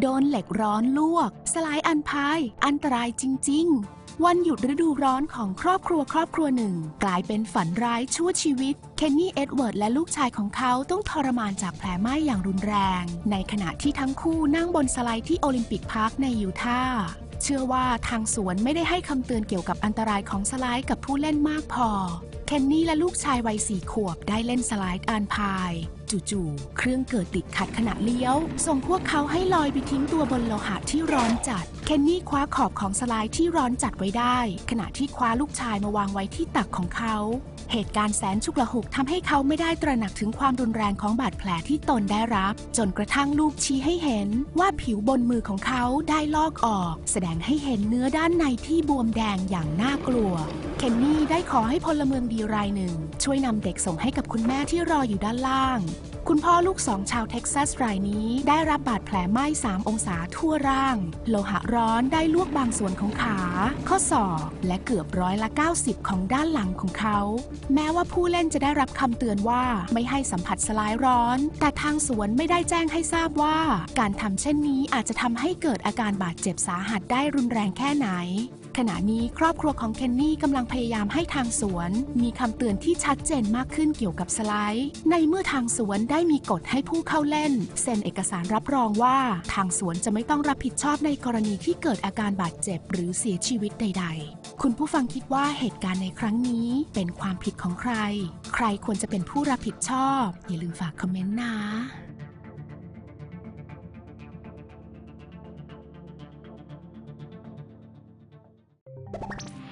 โดนเหล็กร้อนลวก สลายอันพาย อันตรายจริง ๆ วันหยุดฤดูร้อนของครอบครัวครอบครัวหนึ่ง กลายเป็นฝันร้ายชั่วชีวิต เคนนี่เอ็ดเวิร์ดและลูกชายของเขาต้องทรมานจากแผลไหม้อย่างรุนแรง ในขณะที่ทั้งคู่นั่งบนสไลด์ที่โอลิมปิกพาร์คในยูทาห์เชื่อว่าทางสวนไม่ได้ให้คำเตือนเกี่ยวกับอันตรายของสไลด์กับผู้เล่นมากพอ คนนี่และลูกชายวัยสี่ขวบได้เล่นสไลด์อันพาย จู่ๆ เครื่องเกิดติดขัดขณะเลี้ยว ส่งพวกเขาให้ลอยไปทิ้งตัวบนโลหะที่ร้อนจัด เคนนี่คว้าขอบของสไลด์ที่ร้อนจัดไว้ได้ ขณะที่คว้าลูกชายมาวางไว้ที่ตักของเขา เหตุการณ์แสนฉุกละหุกทำให้เขาไม่ได้ตระหนักถึงความรุนแรงของบาดแผลที่ตนได้รับ จนกระทั่งลูกชี้ให้เห็นว่าผิวบนมือของเขาได้ลอกออก แสดงให้เห็นเนื้อด้านในที่บวมแดงอย่างน่ากลัว คนนี่ได้ขอให้พลเมืองดีรายหนึ่ง ช่วยนำเด็กส่งให้กับคุณแม่ที่รออยู่ด้านล่าง คุณพ่อลูกสองชาวเท็กซัสรายนี้ได้รับบาดแผลไหม้ 3 องศาทั่วร่าง โลหะร้อนได้ลวกบางส่วนของขา ข้อศอกและเกือบร้อยละ 90 ของด้านหลังของเขา แม้ว่าผู้เล่นจะได้รับคำเตือนว่าไม่ให้สัมผัสสลายร้อน แต่ทางสวนไม่ได้แจ้งให้ทราบว่า การทำเช่นนี้อาจจะทำให้เกิดอาการบาดเจ็บสาหัสได้รุนแรงแค่ไหน ขณะนี้ครอบครัวของเคนนี่กำลังพยายามให้ทางสวน มีคำเตือนที่ชัดเจนมากขึ้นเกี่ยวกับสไลด์ ในเมื่อทางสวนได้มีกฎให้ผู้เข้าเล่น เซ็นเอกสารรับรองว่า ทางสวนจะไม่ต้องรับผิดชอบในกรณีที่เกิดอาการบาดเจ็บหรือเสียชีวิตใด ๆ คุณผู้ฟังคิดว่าเหตุการณ์ในครั้งนี้เป็นความผิดของใคร ใครควรจะเป็นผู้รับผิดชอบ อย่าลืมฝากคอมเมนต์นะ you